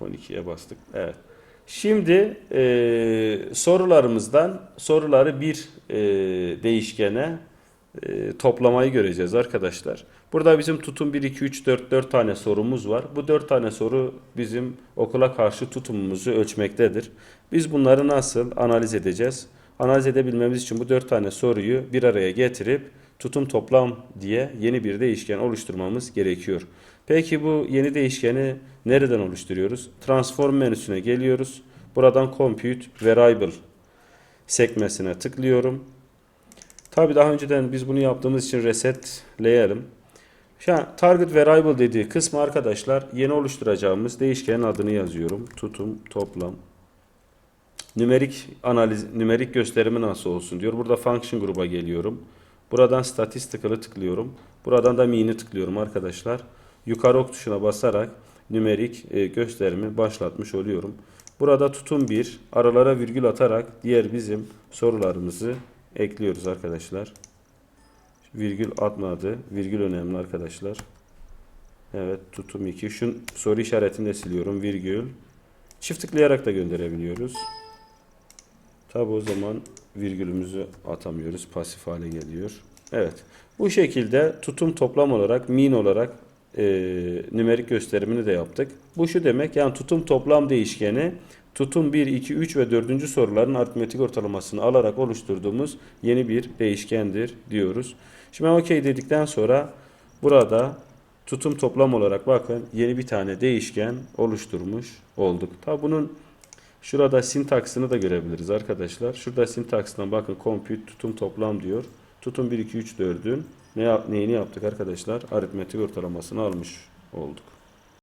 F12'ye bastık. Evet. Şimdi e, sorularımızdan soruları bir e, değişkene e, toplamayı göreceğiz arkadaşlar. Burada bizim tutum 1, 2, 3, 4, 4 tane sorumuz var. Bu 4 tane soru bizim okula karşı tutumumuzu ölçmektedir. Biz bunları nasıl analiz edeceğiz? Analiz edebilmemiz için bu 4 tane soruyu bir araya getirip tutum toplam diye yeni bir değişken oluşturmamız gerekiyor. Peki bu yeni değişkeni nereden oluşturuyoruz? Transform menüsüne geliyoruz. Buradan Compute Variable sekmesine tıklıyorum. Tabi daha önceden biz bunu yaptığımız için resetleyelim. Şu an target variable dediği kısmı arkadaşlar yeni oluşturacağımız değişkenin adını yazıyorum. Tutum toplam. Nümerik analiz, nümerik gösterimi nasıl olsun diyor. Burada function gruba geliyorum. Buradan statistical'ı tıklıyorum. Buradan da mean'i tıklıyorum arkadaşlar. Yukarı ok tuşuna basarak nümerik e, gösterimi başlatmış oluyorum. Burada tutum 1 aralara virgül atarak diğer bizim sorularımızı ekliyoruz arkadaşlar. Virgül atmadı. Virgül önemli arkadaşlar. Evet tutum 2. Şu soru işaretini de siliyorum. Virgül. Çift tıklayarak da gönderebiliyoruz. Tabi o zaman virgülümüzü atamıyoruz. Pasif hale geliyor. Evet. Bu şekilde tutum toplam olarak min olarak e, nümerik gösterimini de yaptık. Bu şu demek yani tutum toplam değişkeni tutum 1, 2, 3 ve 4. soruların aritmetik ortalamasını alarak oluşturduğumuz yeni bir değişkendir diyoruz. Şimdi okey dedikten sonra burada tutum toplam olarak bakın yeni bir tane değişken oluşturmuş olduk. Tabi bunun şurada sintaksını da görebiliriz arkadaşlar. Şurada sintaksından bakın compute tutum toplam diyor. Tutum 1, 2, 3, 4'ün ne neyini yaptık arkadaşlar? Aritmetik ortalamasını almış olduk.